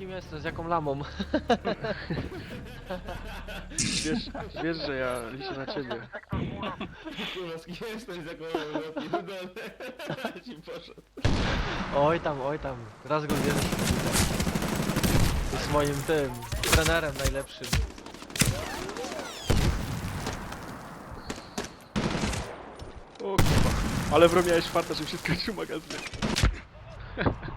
kim jestem, z jaką lamą. Wiesz, wiesz, że ja liczę na ciebie. Kurwa, z kim jesteś za kolorem? Ci poszedł. Oj tam, oj tam. Raz go wiele Z moim tym, trenerem najlepszym. O kurwa. Ale bro miałeś farta, że mi się skończył magazyn.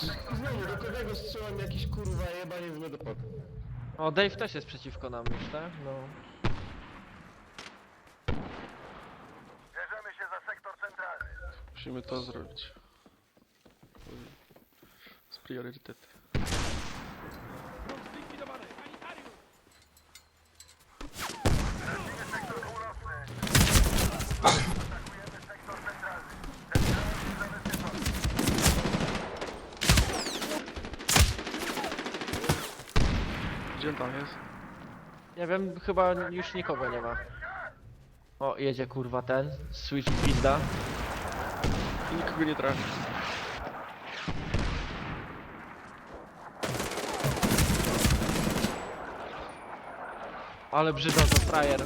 Znowu, do kogo strzelam jakiś kurwa jebanie z medopod. O, Dave też jest przeciwko nam już, tak? No. Bierzemy się za sektor centralny. Musimy to zrobić. Z priorytety. Tracimy sektor północny. Atakujemy sektor centralny. Centralny zabezpieczony. Gdzie on tam jest? Nie wiem, chyba już nikogo nie ma. O, jedzie kurwa ten, Switch pizda. I nikogo nie trafi. Ale brzydząco frajer.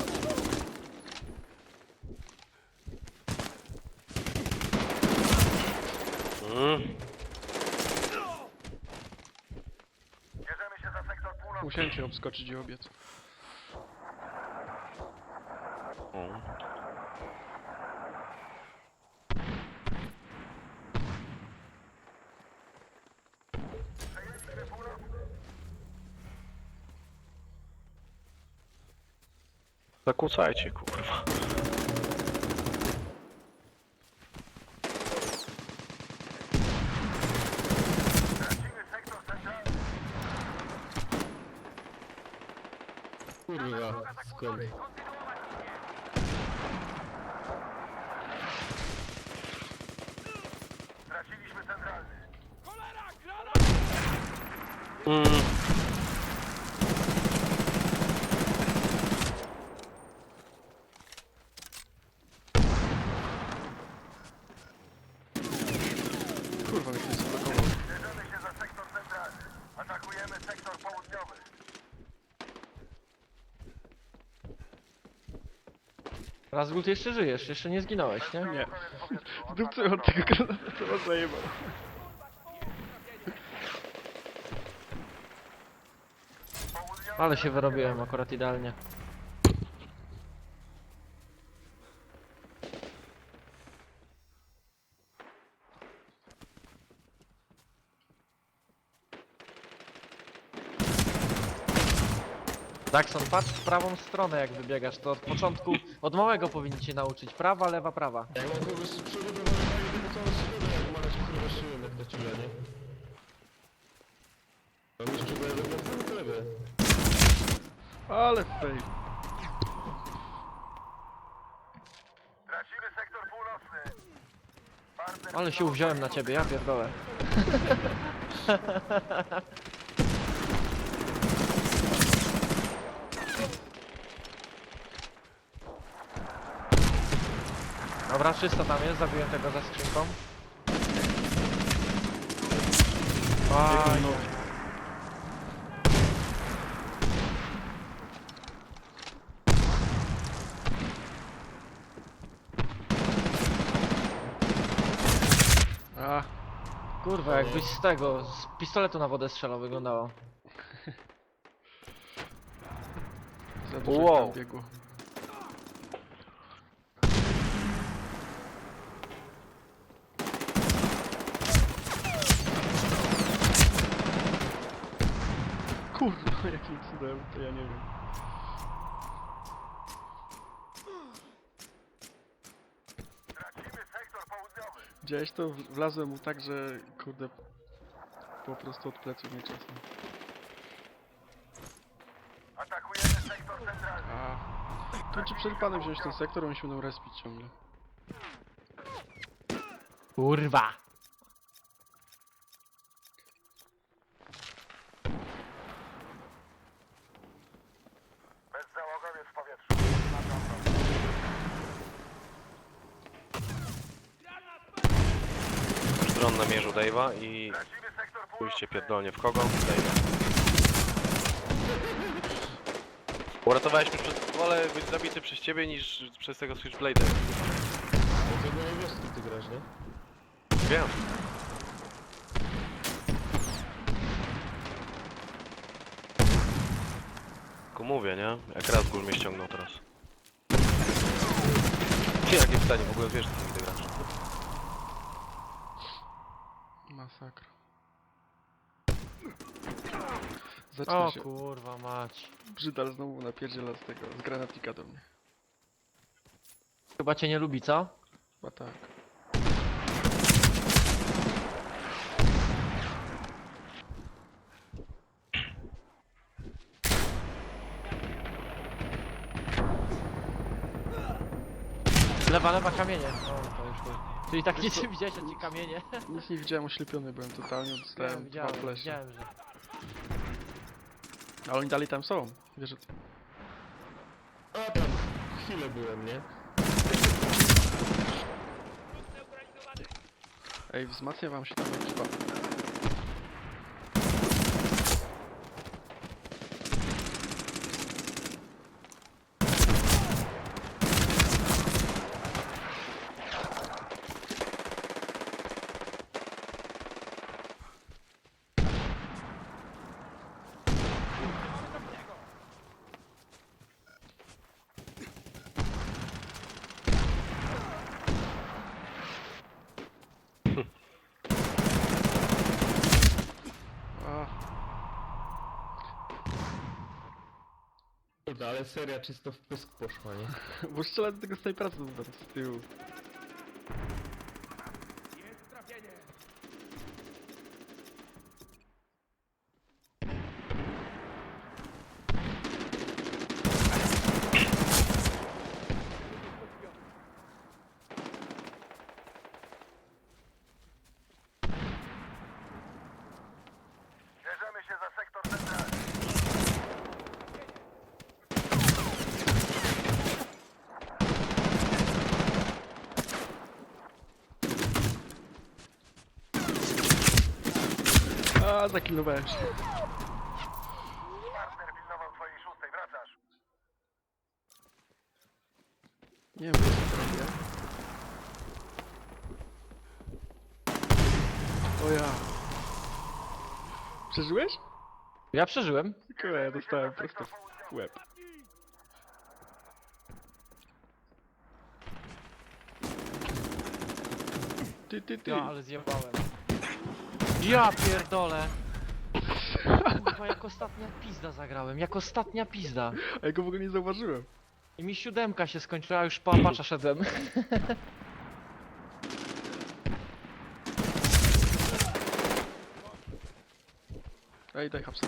Bierzemy się za sektor północny. Musiałem cię obskoczyć i obiec. Przejęliśmy północny. Zakłócajcie, kurwa. Tracimy sektor centralny. Kurwa, skąd? Mm. Kurwa, jak się zablokował. Bierzemy się za sektor centralny. Atakujemy sektor południowy. Razgul, ty jeszcze żyjesz, jeszcze nie zginąłeś, nie? Nie. Dupcy od tego granatu, to was zajebał. Ale się wyrobiłem akurat idealnie. Daxon, patrz w prawą stronę jak wybiegasz, to od początku, od małego powinni cię nauczyć. Prawa, lewa, prawa. Jak mam kogoś z przodu, to może fajnie tylko całą środę, jak malać kurwa siłę, jak to ciule, nie? Mam jeszcze bo ja bym na lewe. Ale fail. Tracimy sektor północny. Partner Ale się uwziąłem na ciebie, ja pierdolę. Dobra, czysto tam jest, zabiłem tego za skrzynką. Aj, A, kurwa, jakbyś z tego, z pistoletu na wodę strzelał, wyglądało. za dużo Wow. tam biegło. Kurwa, jakim cudem, to ja nie wiem. Tracimy sektor południowy. Widziałeś to? Wlazłem mu tak, że kurde po prostu od pleców mnie czasem. Atakujemy sektor centralny. A to czy przed panem wziąć ten sektor, oni się będą respić ciągle. Kurwa! Dron namierzył Dave'a i pójście pierdolnie w kogo? Dave'a. Uratowałeś mnie przed... Wolę być zabity przez ciebie niż przez tego Switchblade'a. To nie wiesz, co ty grasz, nie? Wiem. Tylko mówię, nie? Jak raz gól mnie ściągnął teraz. Jakie pytanie, w ogóle wiesz, co O Zaczyna się. kurwa mać. Brzydal znowu napierdziela z tego, z granatnika do mnie. Chyba cię nie lubi, co? Chyba tak. Lewa, lewa kamienie. O, to już chuj. Czyli tak nic nie widziałeś, a ci kamienie. Nic nie widziałem, oślepiony byłem totalnie, dostałem dwa widziałem, flesze. widziałem, że... Ale oni dalej tam są. Wiesz, że... A tam, chwilę byłem, nie? Ej, wzmacnia wam się tam jakiś pan. A, Kurde, seria czysto w pysk poszła, nie? bo strzela do tego snajpera z tyłu. A, się. Partner pilnował twojej szóstej. Wracasz. Nie wiem, co to robię. O ja. Przeżyłeś? Ja przeżyłem. Kurwa, ja dostałem prosto w łeb. Ty, ty, ty. Ja, ale zjebałem. Ja pierdolę. Kurwa, jak ostatnia pizda zagrałem, jak ostatnia pizda. A ja go w ogóle nie zauważyłem. I mi siódemka się skończyła, już po apacza szedłem. Ej, daj hapsa.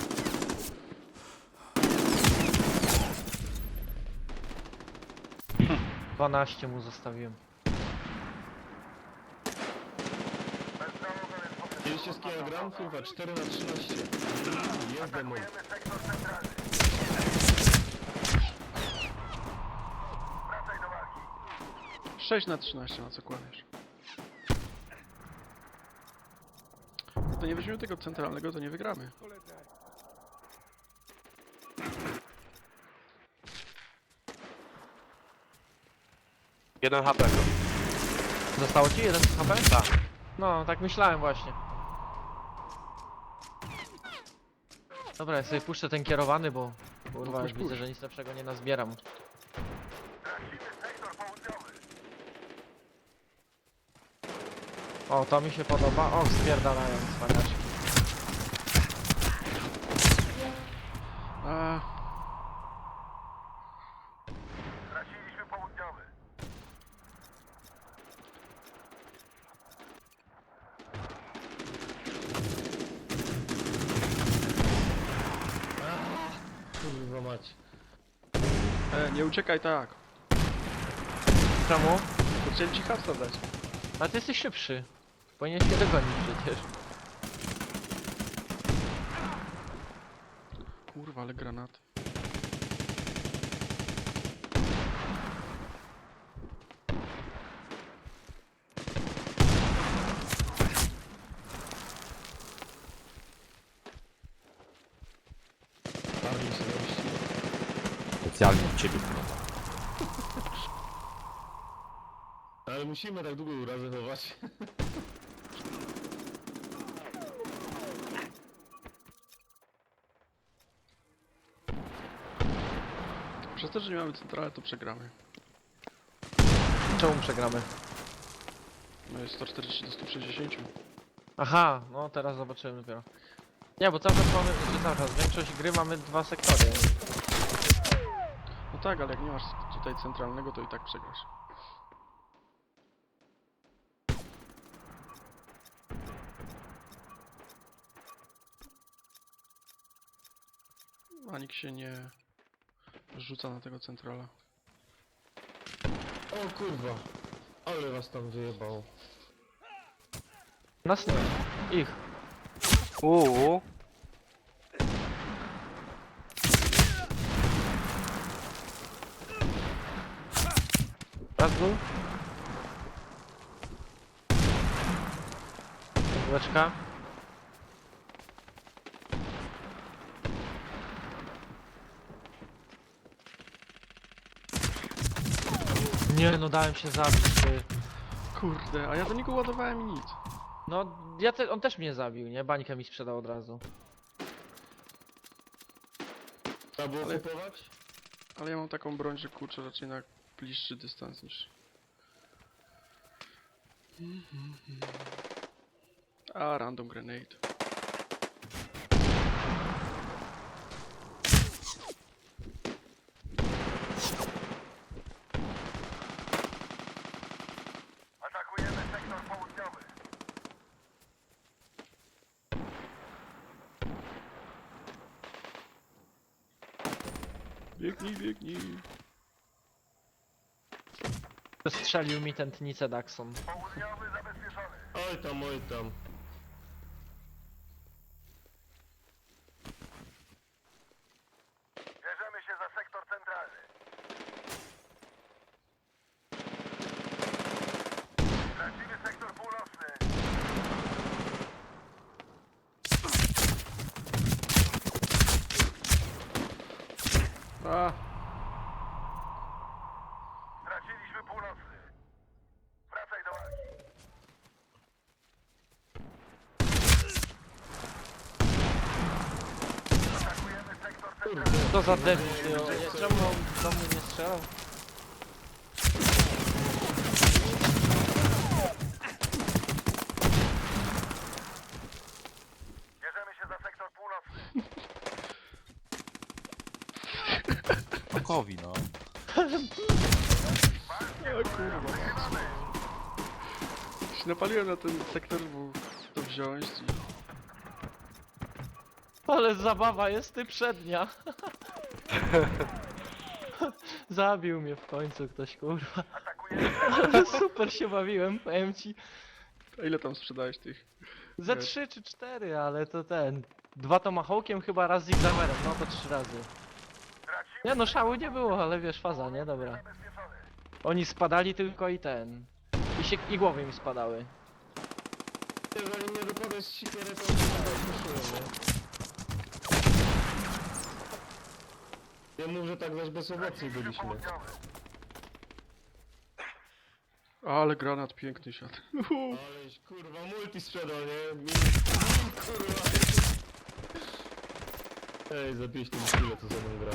12 mu zostawiłem. 40 kg, kurwa, 4 na 13. Jest demon. Wracaj do walki. 6 na 13, na no co kłamiesz? To nie weźmiemy tego centralnego, to nie wygramy. Jeden HP. Zostało ci jeden HP? Tak. No, tak myślałem właśnie. Dobra, ja sobie puszczę ten kierowany, bo kurwa, puść, już widzę, że nic lepszego nie nazbieram. O, to mi się podoba. O, spierdalają cwaniaczki. A, uciekaj tak. Czemu? Bo chciałem ci hapsa dać. A ty jesteś szybszy. Powinieneś mnie dogonić przecież. Kurwa, ale granaty. Specjalnie w ciebie. Ale musimy tak długo urazę chować. Przez to, że nie mamy centrale, to przegramy. Czemu przegramy? No jest 140 do 160. Aha, no teraz zobaczymy dopiero. Nie, bo cały czas mamy, znaczy cały czas, większość gry mamy dwa sektory. No tak, ale jak nie masz tutaj centralnego, to i tak przegrasz. A nikt się nie rzuca na tego centrala. O kurwa. Ale was tam wyjebało. Nas nie, ich. Uuu. Raz był. Nie no, dałem się zabić. ty. Kurde, a ja do niego ładowałem i nic. No, ja te, on też mnie zabił, nie? Bańkę mi sprzedał od razu. Trzeba było Ale- kupować? Ale ja mam taką broń, że kurczę raczej na bliższy dystans niż... A, random grenade. Biegnij, biegnij. Strzelił mi tętnicę Daxon. Południowy zabezpieczony. Oj tam, oj tam. Bierzemy się za sektor centralny. Tracimy sektor północny. A, Straciliśmy północny. Wracaj do walki. Atakujemy sektor centralny. Co za debil, ty, o, nie, czemu on do mnie nie strzelał? Bierzemy się za sektor północny. Okowi, no. o kurwa. Się napaliłem na ten sektor, bo to wziąć i... Ale zabawa jest ty przednia. Zabił mnie w końcu ktoś, kurwa. Ale super się bawiłem, powiem ci. A ile tam sprzedałeś tych? Ze trzy czy cztery, ale to ten. Dwa tomahawkiem chyba raz zigzamerem, no to trzy razy. Nie no, szału nie było, ale wiesz, faza, nie? Dobra. Oni spadali tylko i ten. I, się, i głowy mi spadały. Jeżeli nie sikierę, to się nie Ja mów, że tak zaś bezowocni byliśmy. Ale granat piękny siadł. Aleś kurwa multi sprzedał, nie? Kurwa. Ej, zabiłeś tym chwilę, co ze mną gra.